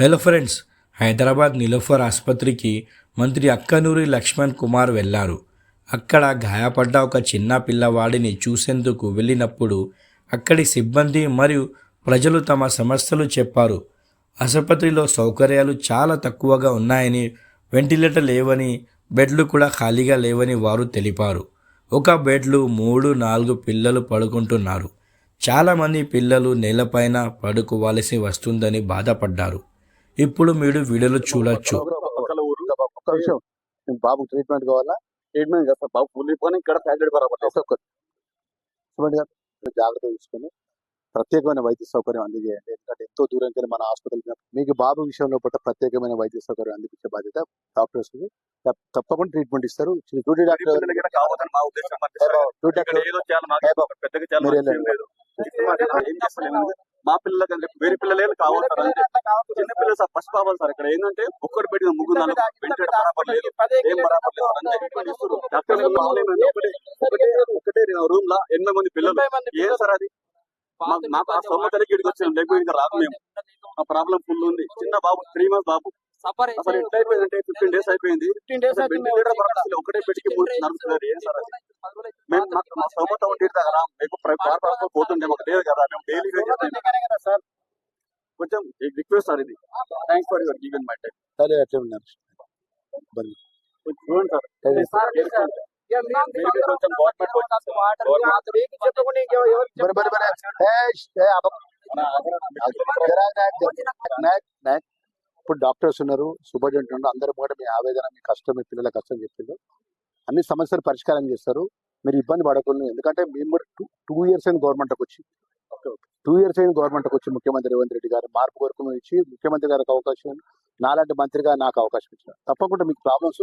Hello friends Hyderabad Niloufer ఆసుపత్రికి మంత్రి అక్కనూరి లక్ష్మణ్ కుమార్ వెళ్ళారు అక్కడ గాయపడ్డ ఒక చిన్న పిల్లవాడిని చూసేందుకు వెళ్ళినప్పుడు అక్కడి సిబ్బంది మరియు ప్రజలు తమ సమస్యలు చెప్పారు. ఆసుపత్రిలో సౌకర్యాలు చాలా తక్కువగా ఉన్నాయని వెంటిలేటర్ లేవని బెడ్లు కూడా ఖాళీగా లేవని వారు తెలిపారు. ఒక బెడ్లు మూడు నాలుగు పిల్లలు పడుకుంటున్నారు. చాలామంది పిల్లలు నేలపైన పడుకోవాల్సి వస్తుందని బాధపడ్డారు. ఇప్పుడు మీరు వీడియోలో చూడొచ్చు. ఒక్క విషయం. బాబు ట్రీట్మెంట్ కావాలా? ట్రీట్మెంట్ చేస్తా బాబు అయిపోయి ఇక్కడ ప్యాకెట్ బరాబర్ మీరు జాగ్రత్త తీసుకొని ప్రత్యేకమైన వైద్య సౌకర్యం అందజేయండి ఎందుకంటే ఎంతో దూరంకి వెళ్ళి మన హాస్పిటల్ మీకు బాబు విషయంలో పట్ల ప్రత్యేకమైన వైద్య సౌకర్యం అందించే బాధ్యత డాక్టర్స్ తప్పకుండా ట్రీట్మెంట్ ఇస్తారు. Duty doctor. డ్యూటీ డాక్టర్ మా పిల్లలకి అంటే వేరే పిల్లలే కావాలి సార్ చిన్న పిల్లలు సార్ ఫస్ట్ కావాలి సార్ ఇక్కడ ఏంటంటే ఒక్కటి పెట్టిన ముగ్గురు వెంటనే బరాబర్ లేదు. ఏం బరాబర్ లేదు అని చెప్పి. డాక్టర్ ఒకటే రూమ్ లా ఎనిమిది మంది పిల్లలు. ఏం సార్ అది? మాకు ఆ సొమ్మతలకి ఇక్కడికి వచ్చాం. లేకపోతే ఇంకా రాదు మేము. ఆ ప్రాబ్లం ఫుల్ ఉంది. చిన్న బాబు త్రీ మంత్స్ బాబు. అసలు ఎట్లా అయిపోయిందంటే ఫిఫ్టీన్ డేస్ అయిపోయింది. అసలు వెంటిలేటర్ పరామర్శలు ఒకటే పెట్టి మూడు నడుస్తున్నారు ఏం సార్ మేము మా సొమ్మత ఉంటే దగ్గర. మీకు పోతుండే మాకు లేదు కొంచెం రిక్వెస్ట్ సార్ ఇది. Thanks for your given my time సరే అట్లే ఉన్నారు. చూడండి సార్. ఇప్పుడు డాక్టర్స్ ఉన్నారు. సూపరింటెండెంట్ ఉన్నారు అందరూ కూడా మీ ఆవేదన మీ కష్టం మీ పిల్లల కష్టం చెప్పిండ్రు అన్ని సమస్యలు పరిష్కారం చేస్తారు. మీరు ఇబ్బంది పడకూడదు ఎందుకంటే మేము కూడా టూ టూ ఇయర్స్ అయింది గవర్నమెంట్కి వచ్చి. టూ ఇయర్స్ అయింది గవర్నమెంట్కి వచ్చి ముఖ్యమంత్రి రేవంత్ రెడ్డి గారు మార్పు కొరకు ఇచ్చి ముఖ్యమంత్రి గారికి అవకాశం నాలాంటి మంత్రిగా నాకు అవకాశం ఇచ్చారు తప్పకుండా మీకు ప్రాబ్లమ్స్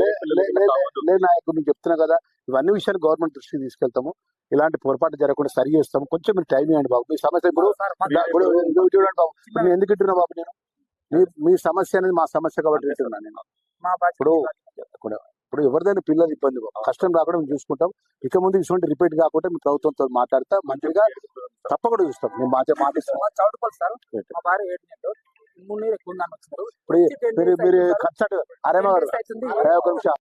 లేదు నాయకు మీకు చెప్తున్నా కదా ఇవన్నీ విషయాలు గవర్నమెంట్ దృష్టికి తీసుకెళ్తాము. ఇలాంటి పొరపాటు జరగకుండా సరి చేస్తాము. కొంచెం మీరు టైం ఇవ్వండి బాబు. మీ సమస్య ఇప్పుడు చూడండి బాబు. ఇప్పుడు నేను ఎందుకు ఇట్టున్నా బాబు నేను? మీ మీ సమస్య అనేది మా సమస్య కాబట్టి నేను. ఇప్పుడు ఇప్పుడు ఎవరిదైనా పిల్లలు ఇబ్బంది బాబు. కష్టం రాకుండా మేము చూసుకుంటాం. ఇక ముందు ఇటువంటి రిపీట్ కాకుండా మీ ప్రభుత్వంతో మాట్లాడతా మంచిగా తప్పకుండా చూస్తాం. మేము మాట మాటిస్తాం చౌటుపల్లి సార్ మా భార్య ఏడు నెలలు మూడు నీరు ఎక్కువ ఉందని వచ్చినారు ఇప్పుడు మీరు మీరు కన్సల్ట్ అరే Ten days అవుతుంది. ఒక నిమిషం.